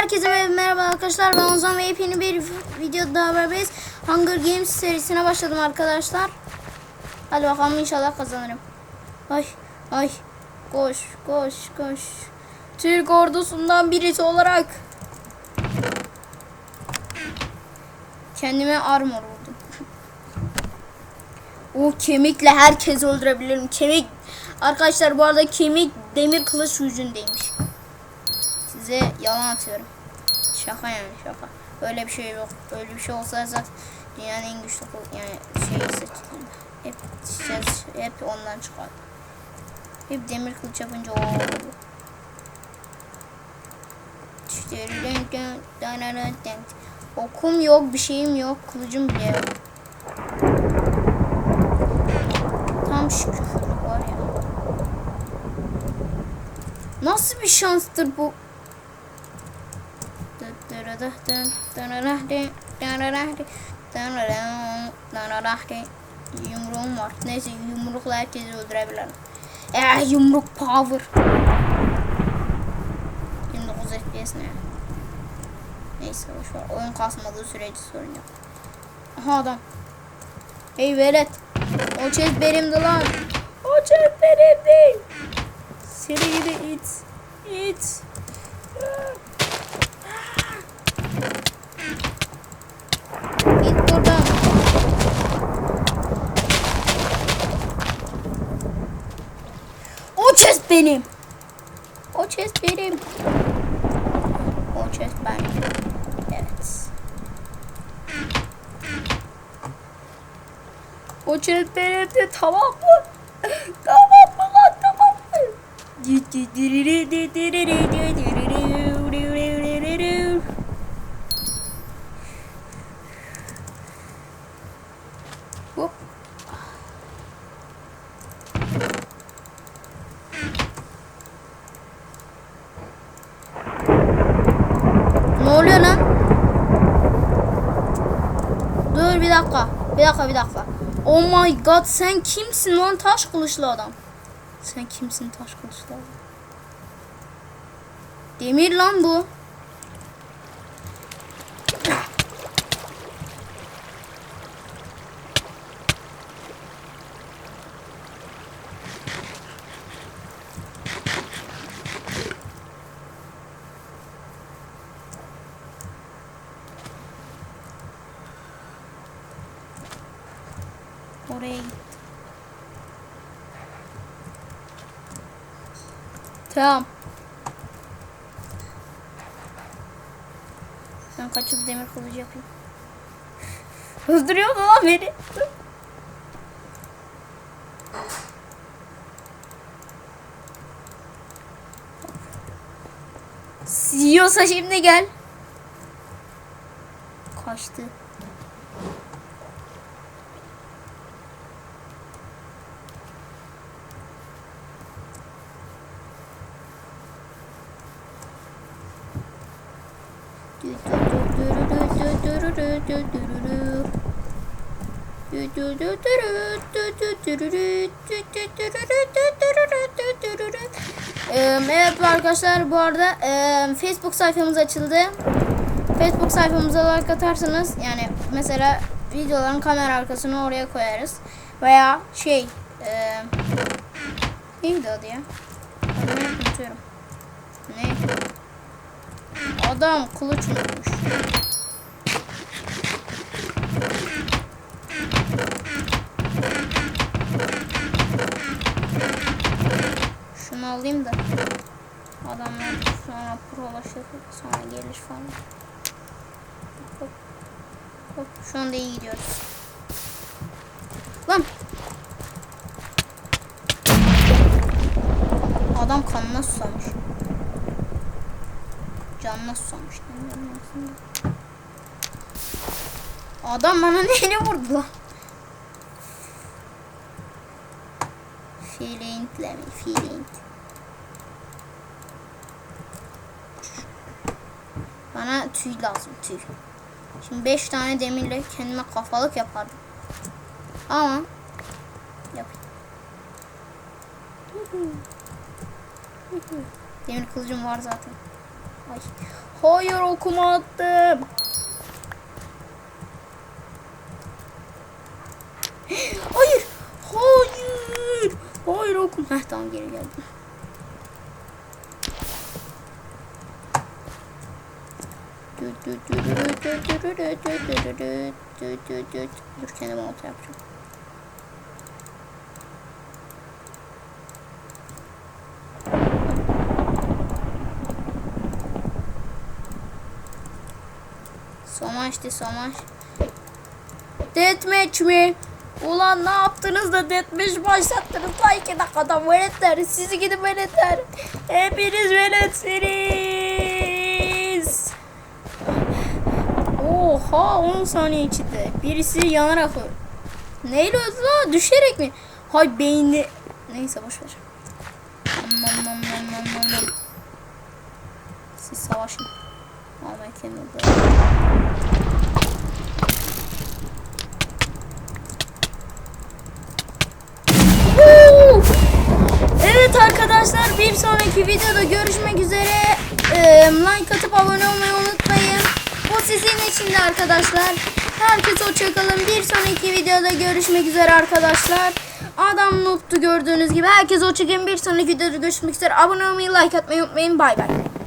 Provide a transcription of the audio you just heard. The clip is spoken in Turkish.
Herkese merhaba arkadaşlar. Ben Ozan ve yepyeni bir video daha beraberiz. Hunger Games serisine başladım arkadaşlar. Hadi bakalım inşallah kazanırım. Ay ay koş koş koş. Türk ordusundan birisi olarak kendime armor buldum. O kemikle herkesi öldürebilirim. Kemik arkadaşlar bu arada kemik demir kılıç yüzündeymiş. Size yalan atıyorum. Şaka yani şaka. Öyle bir şey yok. Öyle bir şey olsa zaten dünyanın en güçlü yani şeyi seçtim. Hep ses, hep ondan çıkar. Hep demir kılıç yapınca o oldu. Okum yok, bir şeyim yok, kılıcım bile yok. Tam küfürlük var ya. Nasıl bir şanstır bu? Yumruğum var. Neyse yumrukla herkesi öldürebilirim. Eh yumruk power. 29 FPS ne? Neyse boşver. Oyun kasmadığı sürece sorun yok. Aha adam. Hey velet. O chest benimdi lan. O chest benim chest benim. O chest benim. O chest benim. Evet. O chest benim de tamam mı? tamam mı lan tamam mı? Hop. Ne oluyor lan? Dur bir dakika. Bir dakika bir dakika. Oh my god sen kimsin lan taş kılıçlı adam? Sen kimsin taş kılıçlı adam? Demir lan bu. Oraya git. Tamam. Ben kaçıp demir kılıcı yapayım. Öldürüyor mu lan beni? Yiyorsa şimdi gel. Kaçtı. Evet arkadaşlar bu arada eee, Facebook sayfamız açıldı. Facebook sayfamıza like atarsanız yani mesela videoların kamera arkasını oraya koyarız. Veya şey eee neydi adı ya? Ne? Adam kılıç unutmuş. Şunu alayım da adamlar sonra prolaşır sonra gelir falan. Hop. Hop. Şu anda iyi gidiyoruz. Lan. Adam kanına susamış. Canına susamış. Adam bana neyini vurdu lan? Feelingle mi? Feeling. Bana tüy lazım tüy. Şimdi 5 tane demirle kendime kafalık yapardım. Ama yapayım. Demir kılıcım var zaten. Ay. Hayır okuma attım. Hayır. Hayır. Hayır okum. Heh tamam geri geldim. Dur kendime altı yapacağım. Savaştı savaş. Deathmatch mi? Ulan ne yaptınız da deathmatch başlattınız? Ta iki dakikada veletler. Sizi gidip veletler. Hepiniz veletsiniz. Oha 10 saniye içinde. Birisi yanarak öldü. Neyle öldü lan? Düşerek mi? Hay beyni. Neyse boş ver. Nom nom nom nom nom nom nom. Siz savaşın. Kendim öldüm. Woo! Evet arkadaşlar bir sonraki videoda görüşmek üzere. Ee, like atıp abone olmayı unutmayın. Bu sizin için de arkadaşlar. Herkes hoşçakalın. Bir sonraki videoda görüşmek üzere arkadaşlar. Adam noob'tu gördüğünüz gibi. Herkes hoşçakalın. Bir sonraki videoda görüşmek üzere. Abone olmayı, like atmayı unutmayın. Bay bay.